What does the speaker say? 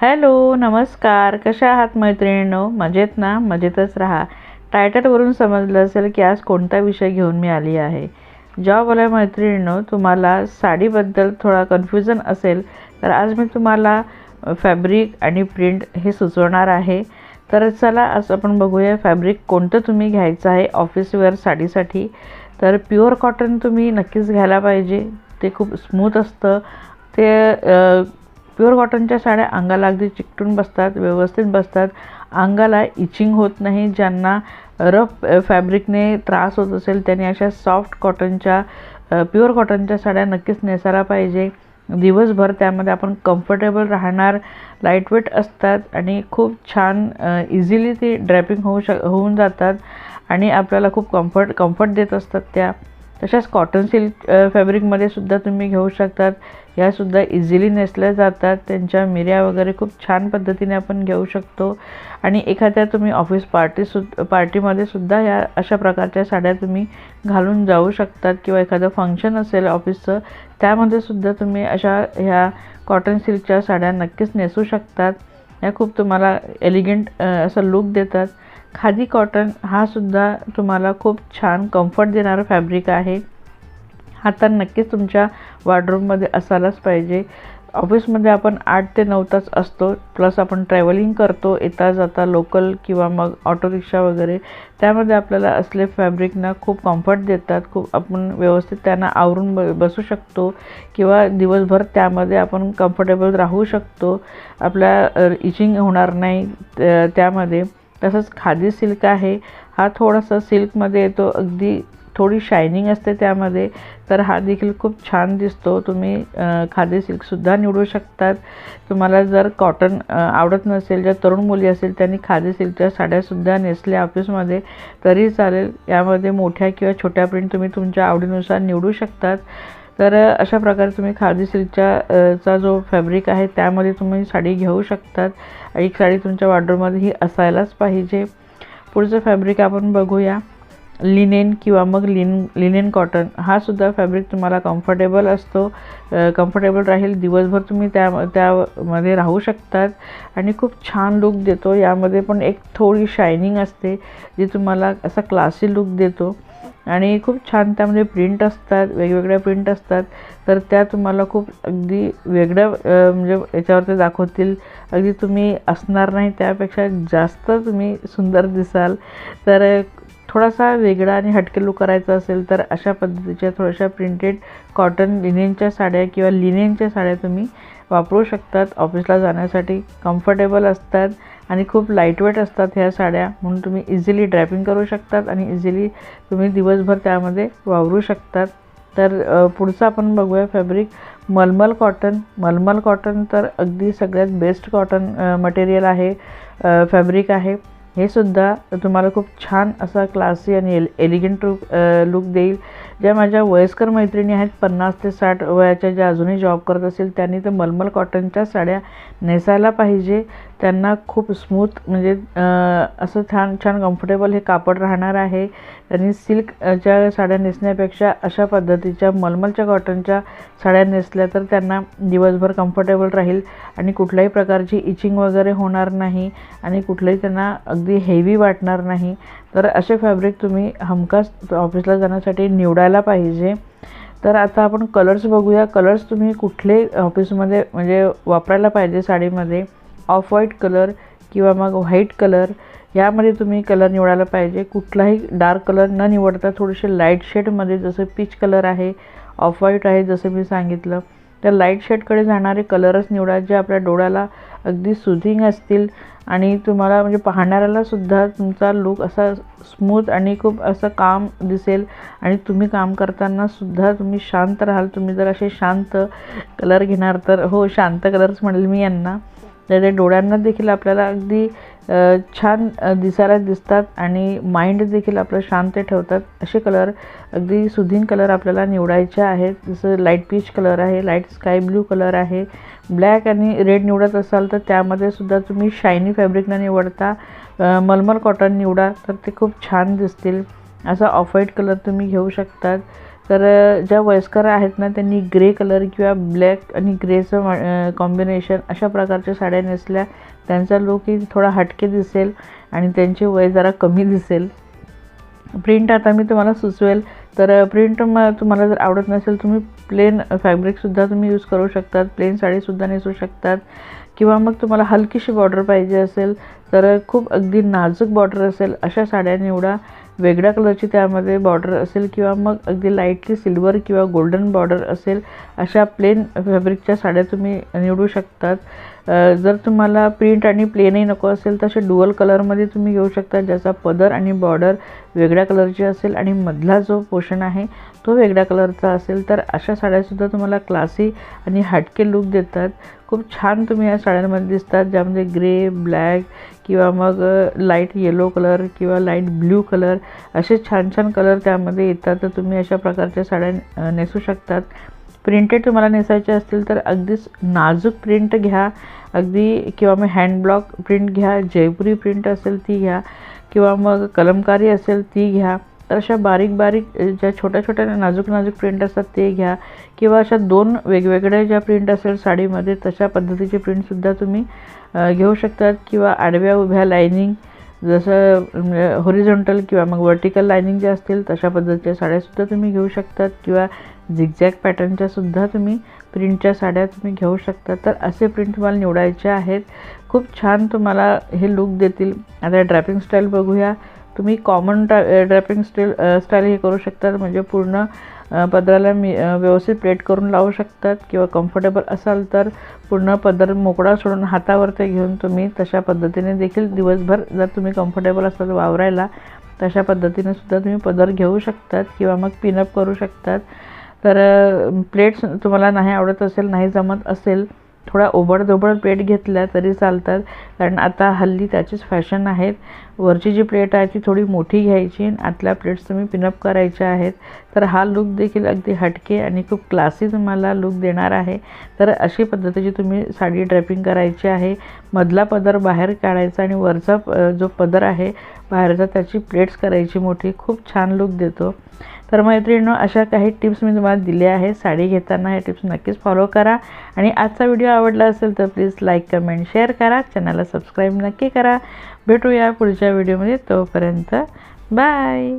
Hello नमस्कार. कशा आहात मैत्रिणींनो? मजेत ना? मजेतच राहा. टायटलवरून समजलं असेल की आज कोणता विषय घेऊन मी आली आहे. जॉबवाल्या मैत्रिणींनो तुम्हाला साडीबद्दल थोडा कन्फ्युजन असेल तर आज मी तुम्हाला फॅब्रिक आणि प्रिंट हे सुचवणार आहे. तर चला आज आपण बघूया फॅब्रिक कोणतं तुम्ही घ्यायचं आहे ऑफिसवेअर साडीसाठी. तर प्युअर कॉटन तुम्ही नक्कीच घ्यायला पाहिजे. ते खूप स्मूथ असतं. ते प्युअर कॉटनच्या साड्या अंगाला अगदी चिकटून बसतात व्यवस्थित बसतात. अंगाला इचिंग होत नाही ज्यांना रफ फॅब्रिकने त्रास होत असेल त्यांनी अशा सॉफ्ट कॉटनच्या प्युअर कॉटनच्या साड्या नक्कीच नेसायला पाहिजे. दिवसभर त्यामध्ये आपण कम्फर्टेबल राहणार लाईटवेट असतात आणि खूप छान इझिली ती ड्रॅपिंग होऊ शक होऊन जातात आणि आपल्याला खूप कम्फर्ट कम्फर्ट देत असतात त्या. तशाच कॉटन सिल्क फॅब्रिकमध्ये सुद्धा तुम्ही घेऊ शकतात. ह्यासुद्धा इझिली नेसल्या जातात. त्यांच्या मिऱ्या वगैरे खूप छान पद्धतीने आपण घेऊ शकतो. आणि एखाद्या तुम्ही ऑफिस पार्टी सु पार्टीमध्ये सुद्धा ह्या अशा प्रकारच्या साड्या तुम्ही घालून जाऊ शकतात किंवा एखादं फंक्शन असेल ऑफिसचं त्यामध्ये सुद्धा तुम्ही अशा ह्या कॉटन सिल्कच्या साड्या नक्कीच नेसू शकतात. ह्या खूप तुम्हाला एलिगंट असं लुक देतात. खादी कॉटन हा सुद्धा तुम्हाला खूप छान कम्फर्ट देणारं फॅब्रिक आहे. हा तर नक्कीच तुमच्या वॉर्डरूममध्ये असायलाच पाहिजे. ऑफिसमध्ये आपण आठ ते नऊ तास असतो प्लस आपण ट्रॅव्हलिंग करतो येता जाता लोकल किंवा मग ऑटो रिक्षा वगैरे. त्यामध्ये आपल्याला असले फॅब्रिकना खूप कम्फर्ट देतात खूप आपण व्यवस्थित त्यांना आवरून ब बसू शकतो किंवा दिवसभर त्यामध्ये आपण कम्फर्टेबल राहू शकतो. आपल्या इचिंग होणार नाही त्यामध्ये. तसंच खादी सिल्क आहे. हा थोडासा सिल्कमध्ये येतो. अगदी थोडी शायनिंग असते त्यामध्ये. तर हा देखील खूप छान दिसतो. तुम्ही खादी सिल्कसुद्धा निवडू शकतात. तुम्हाला जर कॉटन आवडत नसेल ज्या तरुण मुली असेल त्यांनी खादी सिल्कच्या साड्यासुद्धा नेसल्या ऑफिसमध्ये तरी चालेल. यामध्ये मोठ्या किंवा छोट्या प्रिंट तुम्ही तुमच्या आवडीनुसार निवडू शकतात. तर अशा प्रकारे तुम्ही खादी सिल्कच्या चा जो फॅब्रिक आहे त्यामध्ये तुम्ही साडी घेऊ शकतात. एक साडी तुमच्या वॉर्डरमध्ये ही असायलाच पाहिजे. पुढचं फॅब्रिक आपण बघूया. लिनेन किंवा मग लिन लिनेन कॉटन. हा सुद्धा फॅब्रिक तुम्हाला कम्फर्टेबल असतो. कम्फर्टेबल राहील. दिवसभर तुम्ही त्या त्यामध्ये राहू शकतात. आणि खूप छान लुक देतो. यामध्ये पण एक थोडी शायनिंग असते जी तुम्हाला असा क्लासी लुक देतो. आणि खूप छान त्यामध्ये प्रिंट असतात वेगवेगळ्या प्रिंट असतात. तर त्या तुम्हाला खूप अगदी वेगळ्या म्हणजे याच्यावरती दाखवतील. अगदी तुम्ही असणार नाही त्यापेक्षा जास्त तुम्ही सुंदर दिसाल. तर थोडासा वेगळा आणि हटके लुक करायचा असेल तर अशा पद्धतीच्या थोड्याशा प्रिंटेड कॉटन लिनेनच्या साड्या किंवा लिनेनच्या साड्या तुम्ही वापरू शकतात. ऑफिसला जाण्यासाठी कम्फर्टेबल असतात. आणि खूप लाईटवेट असतात ह्या साड्या. म्हणून तुम्ही इझिली ड्रायपिंग करू शकतात आणि इझिली तुम्ही दिवसभर त्यामध्ये वावरू शकतात. तर पुढचं आपण बघूया फॅब्रिक मलमल कॉटन मलमल कॉटन तर अगदी सगळ्यात बेस्ट कॉटन मटेरियल आहे फॅब्रिक आहे. हे सुद्धा तुम्हाला खूप छान असा क्लासी आणि एल एलिगंट रूप लुक देईल. ज्या माझ्या वयस्कर मैत्रिणी आहेत पन्नास ते साठ वयाच्या ज्या अजूनही जॉब करत असेल त्यांनी तर मलमल कॉटनच्या साड्या नेसायला पाहिजे. त्यांना खूप स्मूथ म्हणजे असं छान छान कम्फर्टेबल हे कापड राहणार आहे. त्यांनी सिल्कच्या साड्या नेसण्यापेक्षा अशा पद्धतीच्या मलमलच्या कॉटनच्या साड्या नेसल्या तर त्यांना दिवसभर कम्फर्टेबल राहील. आणि कुठल्याही प्रकारची इचिंग वगैरे होणार नाही आणि कुठलंही त्यांना अगदी हेवी वाटणार नाही. तर असे फॅब्रिक तुम्ही हमखास ऑफिसला जाण्यासाठी निवडायला पाहिजे. तर आता आपण कलर्स बघूया. कलर्स तुम्ही कुठले ऑफिसमध्ये म्हणजे वापरायला पाहिजे साडीमध्ये? ऑफ व्हाईट कलर किंवा मग व्हाईट कलर यामध्ये तुम्ही कलर निवडायला पाहिजे. कुठलाही डार्क कलर न निवडता थोडेसे लाइट शेडमध्ये जसं पीच कलर आहे ऑफ व्हाईट आहे जसं मी सांगितलं तर लाइट शेडकडे जाणारे कलरच निवडा जे आपल्या डोळ्याला अगदी सुथिंग असतील आणि तुम्हाला म्हणजे पाहणाऱ्यालासुद्धा तुमचा लुक असा स्मूथ आणि खूप असं काम दिसेल आणि तुम्ही काम करतानासुद्धा तुम्ही शांत राहाल. तुम्ही जर असे शांत कलर घेणार तर हो शांत कलर्स म्हणेल मी यांना. तर ते डोळ्यांना देखील आपल्याला अगदी छान दिसायला दिसतात आणि माइंड देखील आपलं शांत ठेवतात. असे कलर अगदी सुधीन कलर आपल्याला निवडायचे आहेत. जसं लाइट पीच कलर आहे लाइट स्काय ब्ल्यू कलर आहे. ब्लॅक आणि रेड निवडत असाल तर त्यामध्ये सुद्धा तुम्ही शायनी फॅब्रिकनं निवडता मलमल कॉटन निवडा तर ते खूप छान दिसतील. असा ऑफ व्हाईट कलर तुम्ही घेऊ शकतात. तर ज्या वयस्कर आहेत ना त्यांनी ग्रे कलर किंवा ब्लॅक आणि ग्रेचं कॉम्बिनेशन अशा प्रकारच्या साड्या नेसल्या. त्यांचा लुकही थोडा हटके दिसेल आणि त्यांचे वय जरा कमी दिसेल. प्रिंट आता मी तुम्हाला सुचवेल. तर प्रिंट मग तुम्हाला जर आवडत नसेल तुम्ही प्लेन फॅब्रिकसुद्धा तुम्ही यूज करू शकतात. प्लेन साडीसुद्धा नेसू शकतात. किंवा मग तुम्हाला हलकीशी बॉर्डर पाहिजे असेल तर खूप अगदी नाजूक बॉर्डर असेल अशा साड्या निवडा. वेगळ्या कलरची त्यामध्ये बॉर्डर असेल किंवा मग अगदी लाईटली सिल्वर किंवा गोल्डन बॉर्डर असेल अशा प्लेन फॅब्रिकच्या साड्या तुम्ही निवडू शकतात. जर तुम्हाला प्रिंट आणि प्लेनही नको असेल तर असे डुअल कलरमध्ये तुम्ही घेऊ शकता ज्याचा पदर आणि बॉर्डर वेगळ्या कलरची असेल आणि मधला जो पोषण आहे तो वेगळ्या कलरचा असेल. तर अशा साड्यासुद्धा तुम्हाला क्लासी आणि हटके लुक देतात. खूप छान तुम्ही या साड्यांमध्ये दिसतात ज्यामध्ये ग्रे ब्लॅक किंवा मग लाइट येलो कलर किंवा लाइट ब्ल्यू कलर असे छान छान कलर त्यामध्ये येतात. तर तुम्ही अशा प्रकारच्या साड्या नेसू शकतात. प्रिंटेड तुम्हाला नेसायचे असतील तर अगदीच नाजूक प्रिंट घ्या. अगदी किंवा मग हँडब्लॉक प्रिंट घ्या जयपुरी प्रिंट असेल ती घ्या किंवा मग कलमकारी असेल ती घ्या. तर अशा बारीक बारीक ज्या छोट्या छोट्या नाजूक नाजूक प्रिंट असतात ते घ्या. किंवा अशा दोन वेगवेगळ्या ज्या प्रिंट असेल साडीमध्ये तशा पद्धतीचे प्रिंटसुद्धा तुम्ही घेऊ शकतात. किंवा आडव्या उभ्या लायनिंग जसं हॉरिझॉन्टल किंवा मग वर्टिकल लायनिंग ज्या असतील तशा पद्धतीच्या साड्यासुद्धा तुम्ही घेऊ शकतात. किंवा झिगझॅग पॅटर्नच्या सुद्धा तुम्ही प्रिंटच्या साड्या तुम्ही घेऊ शकता. तर असे प्रिंट तुम्हाला निवडायचे आहेत. खूप छान तुम्हाला हे लुक देतील. आता ड्रॅपिंग स्टाईल बघूया. तुम्ही common draw draping style style हे करू शकतात. म्हणजे पूर्ण पदराला मी व्यवस्थित प्लेट करून लावू शकतात किंवा कम्फर्टेबल असाल तर पूर्ण पदर मोकळा सोडून हातावर ते घेऊन तुम्ही तशा पद्धतीने देखील दिवसभर जर तुम्ही कम्फर्टेबल असाल वावरायला तशा पद्धतीने सुद्धा तुम्ही पदर घेऊ शकतात किंवा मग पिनअप करू शकतात. तर प्लेट्स तुम्हाला नाही आवडत असेल नाही जमत असेल थोडा ओबडधोबड प्लेट घेतल्या तरी चालतात. कारण आता हल्ली त्याचीच फॅशन आहेत. वरची जी प्लेट आहे ती थोडी मोठी घ्यायची आणि आतल्या प्लेट्स तुम्ही पिनअप करायच्या आहेत. तर हा लुक देखील अगदी हटके आणि खूप क्लासी तुम्हाला लुक देणार आहे. तर अशी पद्धतीची तुम्ही साडी ड्रेपिंग करायची आहे. मधला पदर बाहेर काढायचा आणि वरचा प- जो पदर आहे बाहेरचा त्याची प्लेट्स करायची मोठी खूप छान लुक देतो. तर मैत्रिणींनो अशा काही टिप्स मी तुम्हाला दिल्या आहेत. साडी घेताना हे टिप्स नक्कीच फॉलो करा. आणि आजचा व्हिडिओ आवडला असेल तर प्लीज लाईक कमेंट शेअर करा. चॅनलला सबस्क्राईब नक्की करा. भेटूया पुढच्या व्हिडिओमध्ये तोपर्यंत बाय